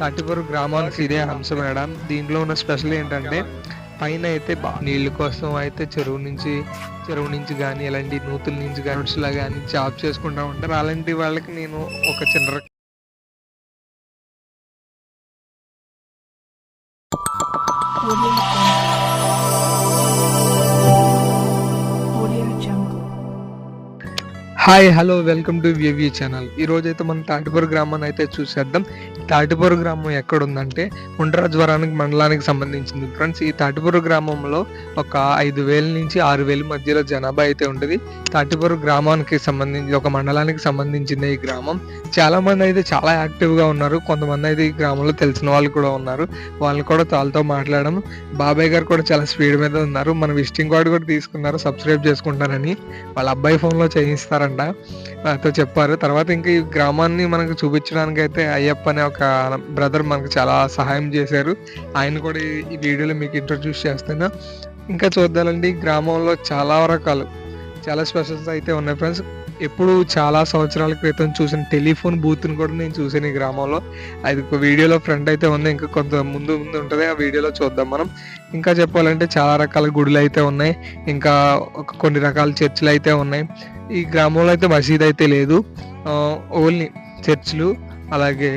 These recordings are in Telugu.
తాటిపూర్ గ్రామానికి ఇదే అంశం మేడం. దీంట్లో ఉన్న స్పెషల్ ఏంటంటే పైన అయితే బా నీళ్ళ కోసం అయితే చెరువు నుంచి చెరువు నుంచి కానీ ఇలాంటి నూతుల నుంచి కానీ కానీ జాబ్ చేసుకుంటా ఉంటారు. అలాంటి వాళ్ళకి నేను ఒక చిన్న hi hello welcome to view channel ఈ రోజైతే మనం తాటిపూర్ గ్రామాన్ని అయితే చూసేద్దాం. తాటిపూర్ గ్రామం ఎక్కడ ఉందంటే మండలానికి సంబంధించింది ఫ్రెండ్స్. ఈ తాటిపూర్ గ్రామంలో ఒక ఐదు వేల నుంచి ఆరు వేల మధ్యలో జనాభా అయితే ఉంటుంది. తాటిపూర్ గ్రామానికి సంబంధించి ఒక మండలానికి సంబంధించింది ఈ గ్రామం. చాలా మంది అయితే చాలా యాక్టివ్గా ఉన్నారు. కొంతమంది అయితే ఈ గ్రామంలో తెలిసిన వాళ్ళు కూడా ఉన్నారు. వాళ్ళు కూడా వాళ్ళతో మాట్లాడడం. బాబాయ్ గారు కూడా చాలా స్పీడ్ మీద ఉన్నారు. మన విజిటింగ్ కార్డు కూడా తీసుకున్నారు. సబ్స్క్రైబ్ చేసుకుంటారని వాళ్ళ అబ్బాయి ఫోన్లో చేయిస్తారంట. నాతో చెప్పారు. తర్వాత ఇంకా ఈ గ్రామాన్ని మనకు చూపించడానికి అయితే అయ్యప్ప అనే ఒక బ్రదర్ మనకు చాలా సహాయం చేశారు. ఆయన కూడా ఈ- వీడియోలో మీకు ఇంట్రొడ్యూస్ చేస్తాను ఇంకా చూద్దామండి గ్రామంలో చాలా రకాలు చాలా స్పెషల్స్ అయితే ఉన్నాయి ఫ్రెండ్స్ ఎప్పుడు చాలా సంవత్సరాల క్రితం చూసిన టెలిఫోన్ బూత్ని కూడా నేను చూసాను ఈ గ్రామంలో. అది ఒక వీడియోలో ఫ్రంట్ అయితే ఉంది. ఇంకా కొంత ముందు ముందు ఉంటుంది. ఆ వీడియోలో చూద్దాం మనం. ఇంకా చెప్పాలంటే చాలా రకాల గుడులు అయితే ఉన్నాయి. ఇంకా ఒక కొన్ని రకాల చర్చిలు అయితే ఉన్నాయి. ఈ గ్రామంలో అయితే మసీద్ అయితే లేదు. ఓన్లీ చర్చిలు అలాగే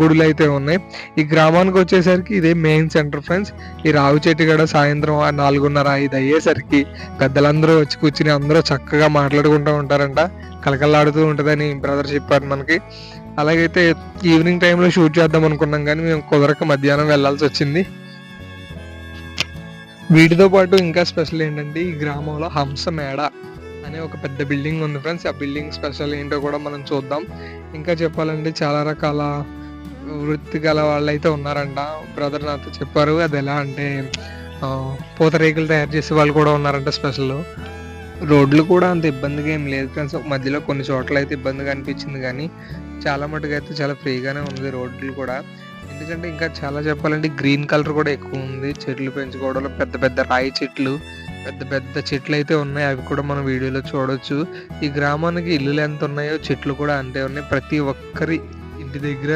గుడులు అయితే ఉన్నాయి. ఈ గ్రామానికి వచ్చేసరికి ఇదే మెయిన్ సెంటర్ ఫ్రెండ్స్ ఈ రావి చెట్టు కూడా సాయంత్రం నాలుగున్నర ఐదు అయ్యేసరికి పెద్దలందరూ వచ్చి కూర్చుని అందరూ చక్కగా మాట్లాడుకుంటూ ఉంటారంట. కలకలాడుతూ ఉంటుందని బ్రదర్ చెప్పారు మనకి. అలాగైతే ఈవినింగ్ టైంలో షూట్ చేద్దాం అనుకున్నాం కానీ మేము కుదరక మధ్యాహ్నం వెళ్ళాల్సి వచ్చింది. వీటితో పాటు ఇంకా స్పెషల్ ఏంటంటే ఈ గ్రామంలో హంస మేడ. అనే ఒక పెద్ద బిల్డింగ్ ఉంది ఫ్రెండ్స్ ఆ బిల్డింగ్ స్పెషల్ ఏంటో కూడా మనం చూద్దాం. ఇంకా చెప్పాలంటే చాలా రకాల వృత్తి గల వాళ్ళైతే ఉన్నారంట. బ్రదర్ నాతో చెప్పారు అది ఎలా అంటే పూతరేకులు తయారు చేసే వాళ్ళు కూడా ఉన్నారంట స్పెషల్ రోడ్లు కూడా అంత ఇబ్బందిగా ఏం లేదు ఫ్రెండ్స్ మధ్యలో కొన్ని చోట్ల అయితే ఇబ్బందిగా అనిపించింది కానీ చాలా మటుకు అయితే చాలా ఫ్రీగానే ఉంది రోడ్లు కూడా. ఎందుకంటే ఇంకా చాలా చెప్పాలంటే గ్రీన్ కలర్ కూడా ఎక్కువ ఉంది. చెట్లు పెంచుకోవడంలో పెద్ద పెద్ద రాయి చెట్లు పెద్ద పెద్ద చెట్లు అయితే ఉన్నాయి. అవి కూడా మనం వీడియోలో చూడొచ్చు. ఈ గ్రామానికి ఇల్లులు ఎంత ఉన్నాయో చెట్లు కూడా అంతే ఉన్నాయి. ప్రతి ఒక్కరి ఇంటి దగ్గర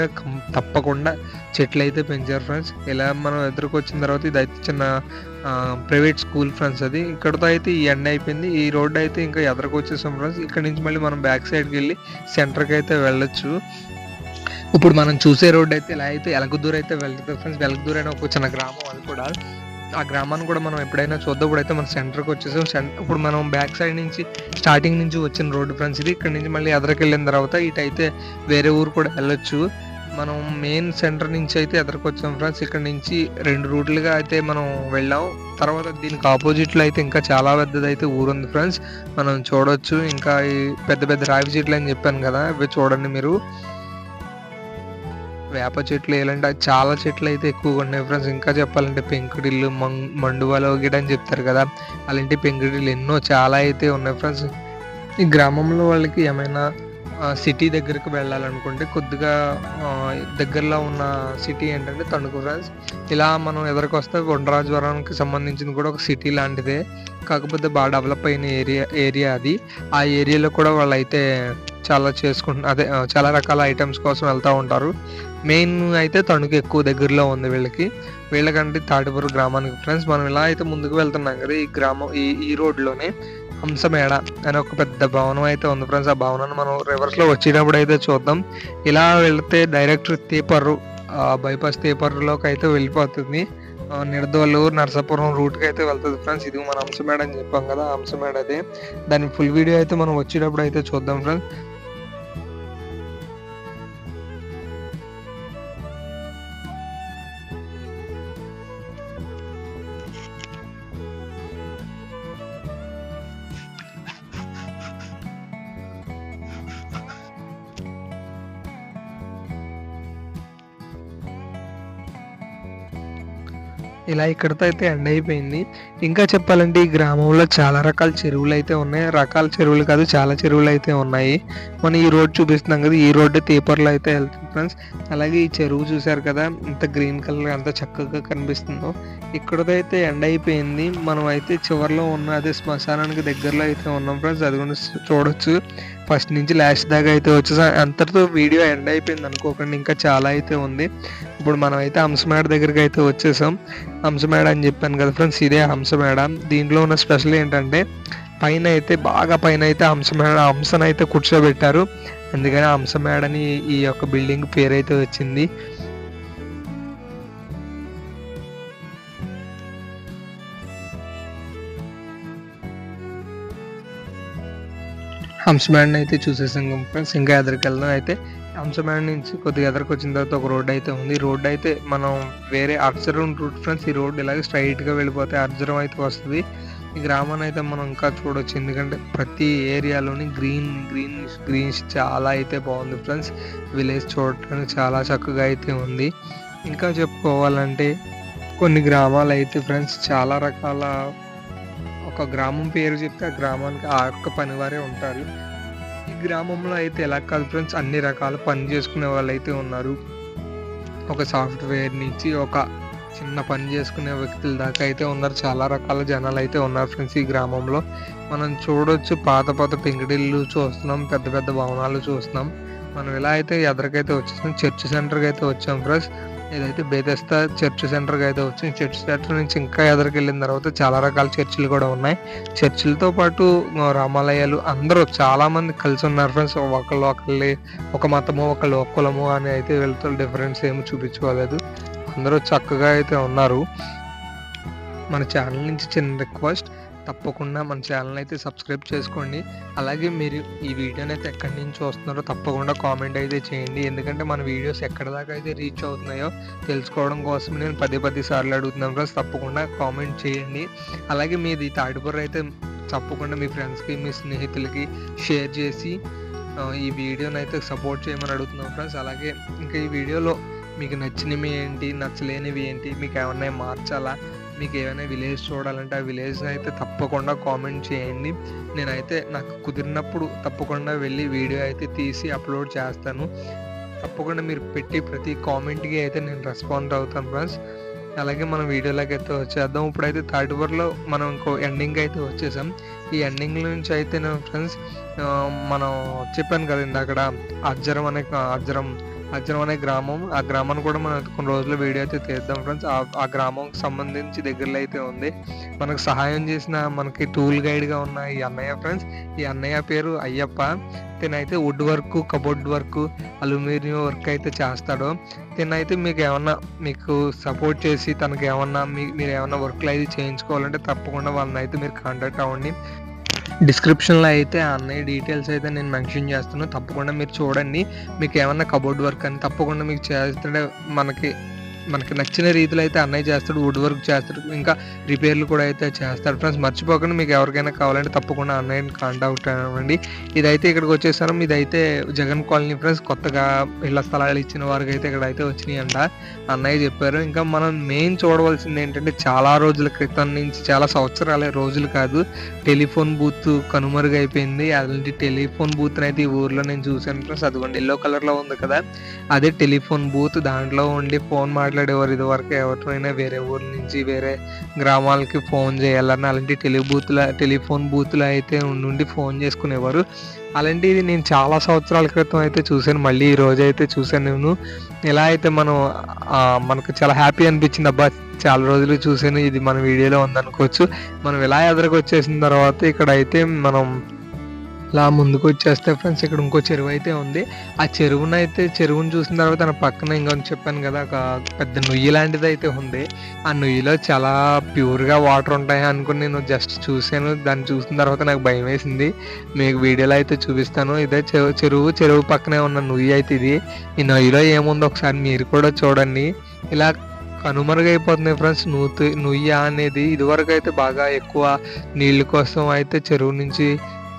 తప్పకుండా చెట్లు అయితే పెంచారు ఫ్రెండ్స్. ఇలా మనం ఎదురుకు వచ్చిన తర్వాత ఇది అయితే చిన్న ప్రైవేట్ స్కూల్ ఫ్రెండ్స్ అది. ఇక్కడతో అయితే ఈ ఎండ్ అయిపోయింది. ఈ రోడ్ అయితే ఇంకా ఎదురుకు వచ్చేసాం ఫ్రెండ్స్. ఇక్కడ నుంచి మళ్ళీ మనం బ్యాక్ సైడ్కి వెళ్ళి సెంటర్కి అయితే వెళ్ళొచ్చు. ఇప్పుడు మనం చూసే రోడ్ అయితే ఇలా అయితే ఎలగదూరు అయితే వెళ్తుంది ఫ్రెండ్స్. వెలగదూరు అనే ఒక చిన్న గ్రామం అది కూడా. ఆ గ్రామాన్ని కూడా మనం ఎప్పుడైనా చూద్దాం. ఇప్పుడైతే మన సెంటర్కి వచ్చేసాం. సెంటర్ ఇప్పుడు మనం బ్యాక్ సైడ్ నుంచి స్టార్టింగ్ నుంచి వచ్చిన రోడ్డు ఫ్రెండ్స్ ఇది. ఇక్కడ నుంచి మళ్ళీ ఎదరికి వెళ్ళిన తర్వాత ఇటు అయితే వేరే ఊరు కూడా వెళ్ళొచ్చు. మనం మెయిన్ సెంటర్ నుంచి అయితే ఎదరికి వచ్చాం ఫ్రెండ్స్. ఇక్కడ నుంచి రెండు రూట్లుగా అయితే మనం వెళ్ళాం. తర్వాత దీనికి ఆపోజిట్లో అయితే ఇంకా చాలా పెద్దది అయితే ఊరు ఉంది ఫ్రెండ్స్. మనం చూడొచ్చు. ఇంకా ఈ పెద్ద పెద్ద రావి చెట్లు అని చెప్పాను కదా ఇవి చూడండి మీరు. వేప చెట్లు ఏలంటే చాలా చెట్లు అయితే ఎక్కువగా ఉన్నాయి ఫ్రెండ్స్ ఇంకా చెప్పాలంటే పెంకుడిల్లు మం- మండువాలో గిడ అని చెప్తారు కదా అలాంటి పెంకుడిల్లు ఎన్నో చాలా అయితే ఉన్నాయి ఫ్రెండ్స్ ఈ గ్రామంలో వాళ్ళకి ఏమైనా సిటీ దగ్గరికి వెళ్ళాలనుకుంటే కొద్దిగా దగ్గరలో ఉన్న సిటీ ఏంటంటే తణుకు ఫ్రెండ్స్ ఇలా మనం ఎదురుకు వస్తే కొండరాజవరానికి సంబంధించింది కూడా ఒక సిటీ లాంటిదే. కాకపోతే బాగా డెవలప్ అయిన ఏరియా ఏరియా అది. ఆ ఏరియాలో కూడా వాళ్ళు అయితే చాలా చేసుకుంటు అదే చాలా రకాల ఐటమ్స్ కోసం వెళ్తూ ఉంటారు. మెయిన్ అయితే తణుకు ఎక్కువ దగ్గరలో ఉంది వీళ్ళకి. వీళ్ళకంటే తాటిపూరు గ్రామానికి ఫ్రెండ్స్ మనం ఇలా అయితే ముందుకు వెళ్తున్నాం కదా ఈ గ్రామం ఈ ఈ రోడ్లోనే హంసమేడ అనే ఒక పెద్ద భవనం అయితే ఉంది ఫ్రెండ్స్ ఆ భవనాన్ని మనం రివర్స్లో వచ్చేటప్పుడు అయితే చూద్దాం. ఇలా వెళ్తే డైరెక్ట్ తేపర్రు బైపాస్ తీపర్రులోకి అయితే వెళ్ళిపోతుంది. ఆ, నరసాపురం రూట్కి అయితే వెళ్తుంది ఫ్రెండ్స్ ఇది మన హంసమేడ అని చెప్పాం కదా హంసమేడ అదే దాని ఫుల్ వీడియో అయితే మనం వచ్చేటప్పుడు అయితే చూద్దాం ఫ్రెండ్స్ ఇలా ఇక్కడితో అయితే ఎండ్ అయిపోయింది. ఇంకా చెప్పాలంటే ఈ గ్రామంలో చాలా రకాల చెరువులు అయితే ఉన్నాయి. రకాల చెరువులు కాదు చాలా చెరువులు అయితే ఉన్నాయి. మనం ఈ రోడ్ చూపిస్తున్నాం కదా ఈ రోడ్డు తీపర్లో అయితే వెళ్తుంది ఫ్రెండ్స్. అలాగే ఈ చెరువు చూసారు కదా ఇంత గ్రీన్ కలర్ ఎంత చక్కగా కనిపిస్తుందో. ఇక్కడతో అయితే ఎండ్ అయిపోయింది. మనం అయితే చివరిలో ఉన్న అదే శ్మశానానికి దగ్గరలో అయితే ఉన్నాం ఫ్రెండ్స్. అది కూడా చూడొచ్చు. ఫస్ట్ నుంచి లాస్ట్ దాకా అయితే వచ్చేసాం అంతటితో వీడియో ఎండ్ అయిపోయింది అనుకోకండి. ఇంకా చాలా అయితే ఉంది. ఇప్పుడు మనం అయితే హంసమేడ దగ్గరికి అయితే వచ్చేసాం. హంసమేడ అని చెప్పాను కదా ఫ్రెండ్స్ ఇదే హంసమేడ. దీంట్లో ఉన్న స్పెషల్ ఏంటంటే పైన అయితే బాగా పైన అయితే హంసమేడ హంసను అయితే కూర్చోబెట్టారు. అందుకని హంసమేడని ఈ యొక్క బిల్డింగ్ పేరు అయితే వచ్చింది. హంసమేడని అయితే చూసేసాం ఫ్రెండ్స్. ఇంకా ఎదరికి అయితే. హంసబ్యాండ్ నుంచి కొద్దిగా ఎదరికి వచ్చిన తర్వాత ఒక రోడ్ అయితే ఉంది. రోడ్ అయితే మనం వేరే అర్జరం రూట్ ఫ్రెండ్స్ ఈ రోడ్ ఇలాగే స్ట్రైట్గా వెళ్ళిపోతే అర్జరం అయితే వస్తుంది. ఈ గ్రామాన్ని అయితే మనం ఇంకా చూడొచ్చు. ఎందుకంటే ప్రతి ఏరియాలోని గ్రీన్ గ్రీన్ గ్రీన్స్ చాలా అయితే బాగుంది ఫ్రెండ్స్ విలేజ్ చూడటానికి చాలా చక్కగా అయితే ఉంది. ఇంకా చెప్పుకోవాలంటే కొన్ని గ్రామాలు అయితే ఫ్రెండ్స్ చాలా రకాల ఒక గ్రామం పేరు చెప్తే ఆ గ్రామానికి ఆ యొక్క పనివారే ఉంటారు. ఈ గ్రామంలో అయితే ఎలా కాదు ఫ్రెండ్స్ అన్ని రకాల పని చేసుకునే వాళ్ళు అయితే ఉన్నారు. ఒక సాఫ్ట్వేర్ నుంచి ఒక చిన్న పని చేసుకునే వ్యక్తుల దాకా అయితే ఉన్నారు. చాలా రకాల జనాలు అయితే ఉన్నారు ఫ్రెండ్స్ ఈ గ్రామంలో. మనం చూడొచ్చు పాత పాత పెంకుటిల్లు చూస్తున్నాం పెద్ద పెద్ద భవనాలు చూస్తున్నాం. మనం ఇలా అయితే ఎదరికైతే వచ్చేసాం చర్చ్ సెంటర్కి అయితే వచ్చాం ఫ్రెండ్స్. ఇదైతే బేదస్తా చర్చ్ సెంటర్కి అయితే వచ్చింది చర్చ్ సెంటర్ నుంచి ఇంకా ఎదరికి వెళ్ళిన తర్వాత చాలా రకాల చర్చిలు కూడా ఉన్నాయి. చర్చిలతో పాటు రామాలయాలు అందరూ చాలా మంది కలిసి ఉన్నారు ఫ్రెండ్స్ ఒకళ్ళు ఒకళ్ళే ఒక మతము ఒకళ్ళు ఒక కులము అని అయితే వెళ్తూ డిఫరెన్స్ ఏమి చూపించుకోలేదు. అందరూ చక్కగా అయితే ఉన్నారు. మన ఛానల్ నుంచి చిన్న రిక్వెస్ట్ తప్పకుండా మన ఛానల్ అయితే సబ్స్క్రైబ్ చేసుకోండి. అలాగే మీరు ఈ వీడియోని అయితే ఎక్కడి నుంచి చూస్తున్నారో తప్పకుండా కామెంట్ అయితే చేయండి. ఎందుకంటే మన వీడియోస్ ఎక్కడ దాకా అయితే రీచ్ అవుతున్నాయో తెలుసుకోవడం కోసం నేను పదే పది సార్లు అడుగుతున్నాను ఫ్రెండ్స్. తప్పకుండా కామెంట్ చేయండి. అలాగే మీది తాటిపూర అయితే తప్పకుండా మీ ఫ్రెండ్స్కి మీ స్నేహితులకి షేర్ చేసి ఈ వీడియోని అయితే సపోర్ట్ చేయమని అడుగుతున్నాం ఫ్రెండ్స్. అలాగే ఇంకా ఈ వీడియోలో మీకు నచ్చినవి ఏంటి నచ్చలేనివి ఏంటి మీకు ఏమన్నా మార్చాలా మీకు ఏమైనా విలేజ్ చూడాలంటే ఆ విలేజ్ అయితే తప్పకుండా కామెంట్ చేయండి. నేనైతే నాకు కుదిరినప్పుడు తప్పకుండా వెళ్ళి వీడియో అయితే తీసి అప్లోడ్ చేస్తాను. తప్పకుండా మీరు పెట్టి ప్రతి కామెంట్కి అయితే నేను రెస్పాండ్ అవుతాను ఫ్రెండ్స్. అలాగే మనం వీడియోలోకి అయితే వచ్చేద్దాం. ఇప్పుడైతే థర్డ్ వర్లో మనం ఇంకో ఎండింగ్ అయితే వచ్చేసాం. ఈ ఎండింగ్ నుంచి అయితే నేను ఫ్రెండ్స్ మనం చెప్పాను కదా అక్కడ అజ్జరం అనే అజ్జరం అజ్జరం అనే గ్రామం. ఆ గ్రామాన్ని కూడా మనం కొన్ని రోజులు వీడియో అయితే తీద్దాం ఫ్రెండ్స్. ఆ గ్రామంకి సంబంధించి దగ్గరలో అయితే ఉంది. మనకు సహాయం చేసిన మనకి టూల్ గైడ్గా ఉన్న ఈ అన్నయ్య ఫ్రెండ్స్. ఈ అన్నయ్య పేరు Ayyappa. తినైతే wood work cupboard work aluminium work అయితే చేస్తాడు. తినైతే మీకు ఏమన్నా మీకు సపోర్ట్ చేసి తనకి ఏమన్నా మీ మీరు ఏమన్నా వర్క్లు అయితే చేయించుకోవాలంటే తప్పకుండా వాళ్ళని అయితే మీరు కాంటాక్ట్ అవ్వండి. డిస్క్రిప్షన్లో అయితే అన్నయ్య డీటెయిల్స్ అయితే నేను మెన్షన్ చేస్తాను. తప్పకుండా మీరు చూడండి. మీకు ఏమన్నా కబోర్డ్ వర్క్ అని తప్పకుండా మీకు చేస్తుంటే మనకి మనకి నచ్చిన రీతిలో అయితే అన్నయ్య చేస్తాడు వుడ్ వర్క్ చేస్తాడు. ఇంకా రిపేర్లు కూడా అయితే చేస్తాడు. ఫ్రెండ్స్ మర్చిపోకుండా మీకు ఎవరికైనా కావాలంటే తప్పకుండా అన్నయ్యని కాంటాక్ట్ అవ్వండి. ఇదైతే ఇక్కడికి వచ్చేసాను. ఇదైతే జగన్ కాలనీ ఫ్రెండ్స్ కొత్తగా ఇళ్ళ స్థలాలు ఇచ్చిన వారికి అయితే ఇక్కడ అయితే వచ్చినాయి అంట అన్నయ్య చెప్పారు. ఇంకా మనం మెయిన్ చూడవలసింది ఏంటంటే చాలా రోజుల క్రితం నుంచి చాలా సంవత్సరాల రోజులు కాదు టెలిఫోన్ బూత్ కనుమరుగైపోయింది అలాంటి టెలిఫోన్ బూత్ అయితే ఈ ఊర్లో నేను చూశాను. ఫ్రెండ్స్ అదిగోండి ఎల్లో కలర్లో ఉంది కదా. అదే టెలిఫోన్ బూత్ దాంట్లో ఉండి ఫోన్ మాట్లాడేవారు ఇది వరకు ఎవరినైనా వేరే ఊరి నుంచి వేరే గ్రామాలకి ఫోన్ చేయాలని అలాంటి టెలి బూత్ల టెలిఫోన్ బూత్లు అయితే ఉండి ఫోన్ చేసుకునేవారు. అలాంటిది నేను చాలా సంవత్సరాల క్రితం అయితే చూశాను మళ్ళీ ఈ రోజు అయితే చూశాను. నేను ఎలా అయితే మనం మనకు చాలా హ్యాపీ అనిపించింది అబ్బా చాలా రోజులు చూశాను ఇది మన వీడియోలో ఉందనుకోవచ్చు. మనం ఇలా ఎదురుకొచ్చేసిన తర్వాత ఇక్కడ అయితే మనం ఇలా ముందుకు వచ్చేస్తే ఫ్రెండ్స్ ఇక్కడ ఇంకో చెరువు అయితే ఉంది. ఆ చెరువును అయితే చెరువును చూసిన తర్వాత నా పక్కన ఇంకొంచెం చెప్పాను కదా ఒక పెద్ద నుయ్యి లాంటిది అయితే ఉంది. ఆ నుయ్యిలో చాలా ప్యూర్గా వాటర్ ఉంటాయి అనుకుని నేను జస్ట్ చూశాను. దాన్ని చూసిన తర్వాత నాకు భయం వేసింది. మీకు వీడియోలో అయితే చూపిస్తాను. ఇదే చెరువు చెరువు చెరువు పక్కనే ఉన్న నుయ్యి అయితే ఇది. ఈ నుయ్యిలో ఏముందో ఒకసారి మీరు కూడా చూడండి. ఇలా కనుమరుగైపోతుంది ఫ్రెండ్స్. నూతు నుయ్య అనేది ఇదివరకు అయితే బాగా ఎక్కువ నీళ్ళ కోసం అయితే చెరువు నుంచి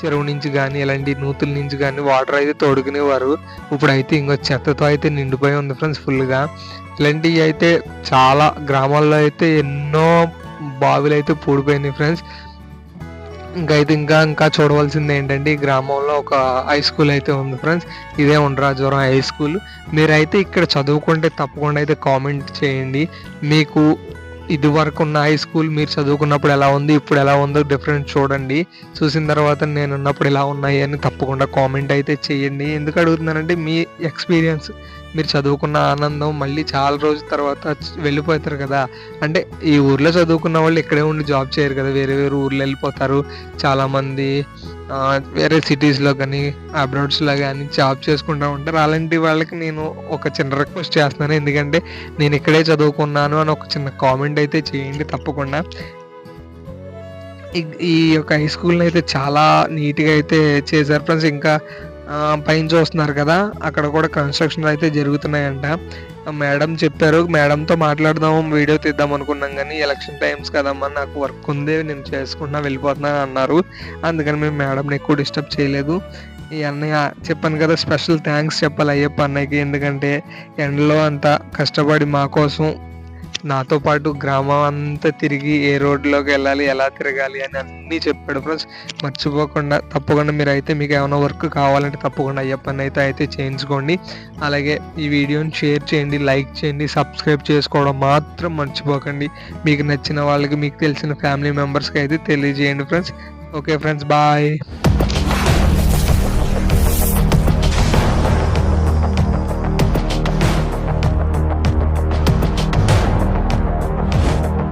చెరువు నుంచి కానీ ఇలాంటి నూతుల నుంచి కానీ వాటర్ అయితే తోడుకునేవారు. ఇప్పుడు అయితే ఇంకో చెత్తతో అయితే నిండిపోయి ఉంది ఫ్రెండ్స్ ఫుల్గా ఇలాంటివి అయితే చాలా గ్రామాల్లో అయితే ఎన్నో బావిలు అయితే పూడిపోయినాయి ఫ్రెండ్స్ ఇంకా అయితే ఇంకా ఇంకా చూడవలసింది ఏంటంటే ఈ గ్రామంలో ఒక హై స్కూల్ అయితే ఉంది ఫ్రెండ్స్ ఇదే ఉండరాజవరం హై స్కూల్ మీరైతే ఇక్కడ చదువుకుంటే తప్పకుండా అయితే కామెంట్ చేయండి. మీకు ఇది వరకు ఉన్న హై స్కూల్ మీరు చదువుకున్నప్పుడు ఎలా ఉంది ఇప్పుడు ఎలా ఉందో డిఫరెన్స్ చూడండి. చూసిన తర్వాత నేను ఉన్నప్పుడు ఎలా ఉన్నాయి అని తప్పకుండా కామెంట్ అయితే చేయండి. ఎందుకు అడుగుతున్నానంటే మీ ఎక్స్పీరియన్స్ మీరు చదువుకున్న ఆనందం మళ్ళీ చాలా రోజుల తర్వాత వెళ్ళిపోతారు కదా. అంటే ఈ ఊర్లో చదువుకున్న వాళ్ళు ఇక్కడే ఉండి జాబ్ చేయరు కదా. వేరే వేరే ఊర్లో వెళ్ళిపోతారు. చాలామంది వేరే సిటీస్లో కానీ అబ్రాడ్స్లో కానీ జాబ్ చేసుకుంటూ ఉంటారు. అలాంటి వాళ్ళకి నేను ఒక చిన్న రిక్వెస్ట్ చేస్తున్నాను. ఎందుకంటే నేను ఇక్కడే చదువుకున్నాను అని ఒక చిన్న కామెంట్ అయితే చేయండి తప్పకుండా. ఈ- యొక్క హై స్కూల్ని అయితే చాలా నీట్గా అయితే చేశారు. ఫ్రెండ్స్ ఇంకా పైన చూస్తున్నారు కదా అక్కడ కూడా కన్స్ట్రక్షన్ అయితే జరుగుతున్నాయంట. మేడం చెప్పారు మేడంతో మాట్లాడదాం వీడియో తీద్దాం అనుకున్నాం కానీ ఎలక్షన్ టైమ్స్ కదమ్మా నాకు వర్క్ ఉంది నేను చేసుకుంటున్నా వెళ్ళిపోతున్నా అన్నారు. అందుకని మేము మేడంని ఎక్కువ డిస్టర్బ్ చేయలేదు. ఈ అన్నయ్య చెప్పాను కదా స్పెషల్ థ్యాంక్స్ చెప్పాలి అయ్యప్ప అన్నయ్యకి ఎందుకంటే ఎండలో అంత కష్టపడి మా కోసం నాతో పాటు గ్రామం అంతా తిరిగి ఏ రోడ్లోకి వెళ్ళాలి ఎలా తిరగాలి అని అన్నీ చెప్పాడు ఫ్రెండ్స్. మర్చిపోకుండా తప్పకుండా మీరు అయితే మీకు ఏమైనా వర్క్ కావాలంటే తప్పకుండా అయ్యప్పని అయితే అయితే చేయించుకోండి. అలాగే ఈ వీడియోని షేర్ చేయండి లైక్ చేయండి సబ్స్క్రైబ్ చేసుకోవడం మాత్రం మర్చిపోకండి. మీకు నచ్చిన వాళ్ళకి మీకు తెలిసిన ఫ్యామిలీ మెంబర్స్కి అయితే తెలియజేయండి ఫ్రెండ్స్. Okay friends bye.